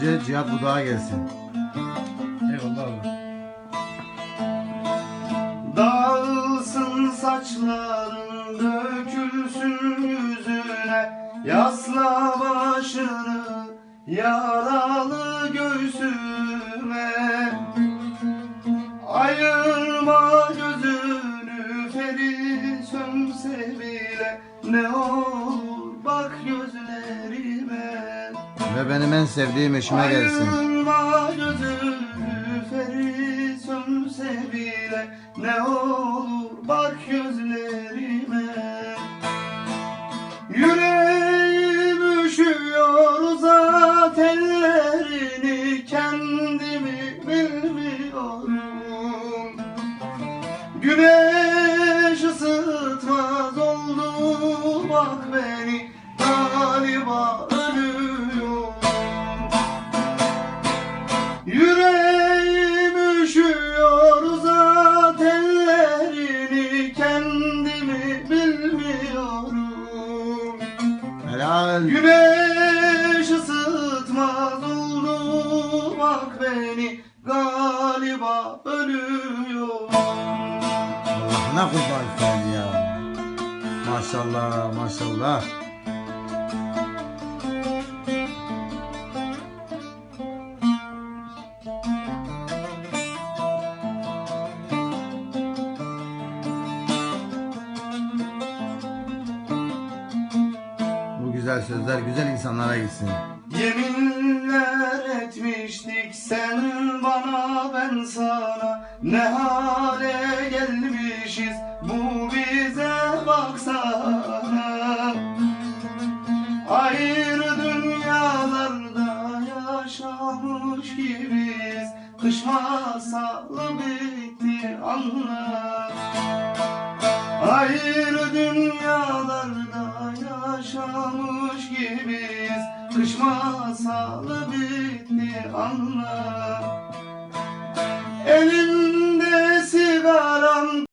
önce Cihat Budağa gelsin. Eyvallah abi. Dağılsın saçların dökülsün yüzüne Yasla başını yaralı göğsüme Ayırma gözünü feri sönse bile Ne olur Ve benim en sevdiğim eşime gelsin. Ayrılma gözünü feri sönse bile Ne olur bak gözlerime. Yüreğim üşüyor uzat ellerini. Kendimi bilmiyorum. Güneş Helal. Güneş ısıtmaz oldu bak beni Galiba ölüyorum Allah'ına kurban sen ya. Maşallah maşallah. Güzel sözler güzel insanlara gitsin. Yeminler etmiştik sen bana ben sana. Ne hale gelmişiz bu bize baksana. Ayrı dünyalarda yaşamış gibiyiz. Kış masalı bitti anla Hayır dünyalarda yaşamış gibiyiz. Kış masalı bitti anla Elim